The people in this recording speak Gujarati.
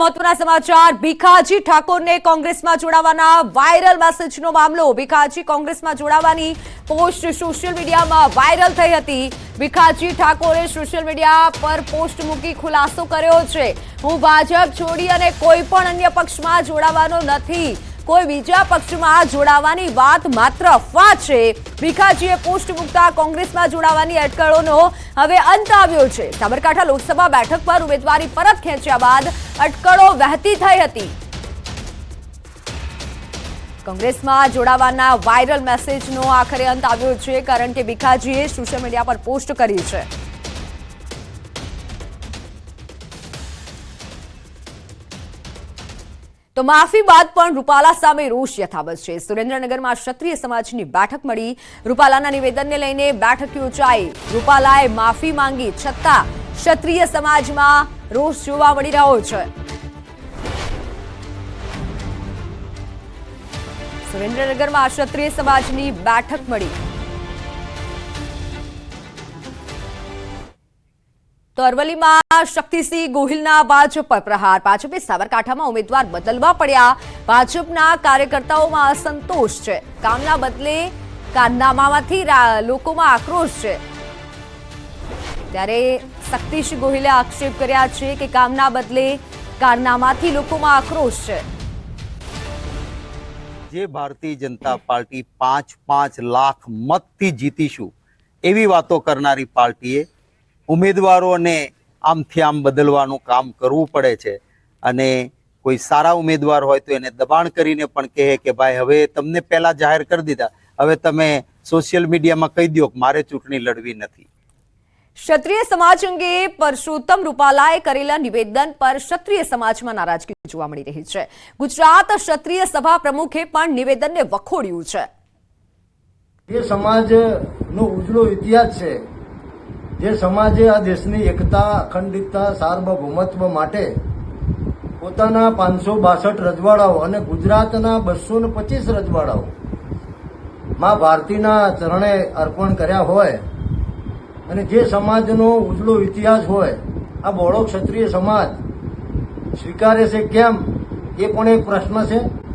મહત્વના સમાચાર. ભીખાજી ઠાકોરને કોંગ્રેસમાં જોડાવાના વાયરલ મેસેજનો મામલો. ભીખાજી કોંગ્રેસમાં જોડાવાની પોસ્ટ સોશિયલ મીડિયામાં વાયરલ થઈ હતી. ભીખાજી ઠાકોરે સોશિયલ મીડિયા પર પોસ્ટ મૂકી ખુલાસો કર્યો છે. હું ભાજપ છોડી અને કોઈ પણ અન્ય પક્ષમાં જોડાવાનો નથી. કોઈ બીજા પક્ષમાં જોડાવાની વાત માત્ર અફવા છે. ભીખાજીએ પોસ્ટ મૂકતા કોંગ્રેસમાં જોડાવાની અટકળોનો હવે અંત આવ્યો છે. સાબરકાંઠા લોકસભા બેઠક પર ઉમેદવારી પરત ખેંચ્યા બાદ અટકળો વહેતી થઈ હતી. કોંગ્રેસમાં જોડાવાના વાયરલ મેસેજનો આખરે અંત આવ્યો છે, કારણ કે ભીખાજીએ સોશિયલ મીડિયા પર પોસ્ટ કરી છે. તો માફી બાદ પણ રૂપાલા સામે રોષ યથાવત છે. સુરેન્દ્રનગરમાં ક્ષત્રિય સમાજની બેઠક મળી. રૂપાલાના નિવેદનને લઈને બેઠક યોજાઈ રૂપાલાએ માફી માંગી છતાં ક્ષત્રિય સમાજમાં રોષ જોવા મળી રહ્યો છે. સુરેન્દ્રનગરમાં ક્ષત્રિય સમાજની બેઠક મળી. તો અરવલ્લીમાં શક્તિસિંહ ગોહિલના ભાજપ પર પ્રહાર. ભાજપે સાબરકાંઠામાં ઉમેદવાર બદલવા પડ્યા. ભાજપના કાર્યકર્તાઓમાં અસંતોષ છે. કામના બદલે કારનામામાંથી લોકોમાં આક્રોશ છે. ત્યારે શક્તિસિંહ ગોહિલે આક્ષેપ કર્યા છે કે કામના બદલે કારનામાથી લોકોમાં આક્રોશ છે. જે ભારતીય જનતા પાર્ટી પાંચ પાંચ લાખ મતથી જીતીશું એવી વાતો કરનારી પાર્ટીએ ઉમેદવારોને આમથી આમ બદલવાનું કામ કરવું પડે છે અને કોઈ સારા ઉમેદવાર હોય તો એને દબાણ કરીને પણ કહે કે ભાઈ, હવે તમને પહેલા જાહેર કરી દીધા, હવે તમે સોશિયલ મીડિયામાં કહી દો કે મારે ચૂંટણી લડવી નથી. ક્ષત્રિય સમાજ અંગે પરસોત્તમ રૂપાલાએ કરેલા નિવેદન પર ક્ષત્રિય સમાજમાં નારાજગી જોવા મળી રહી છે. ગુજરાત ક્ષત્રિય સભા પ્રમુખે પણ નિવેદનને વખોડ્યું છે. જે સમાજનો ઉજળો ઇતિહાસ છે, જે સમાજે આ દેશની એકતા, અખંડિતતા, સાર્વભૌમત્વ માટે પોતાના પાંચસો બાસઠ રજવાડાઓ અને ગુજરાતના બસો ને પચીસ રજવાડાઓ માં ભારતીના ચરણે અર્પણ કર્યા હોય અને જે સમાજનો ઉજળો ઇતિહાસ હોય, આ બોળો ક્ષત્રિય સમાજ, સ્વીકારે છે કેમ? એ પણ એક પ્રશ્ન છે.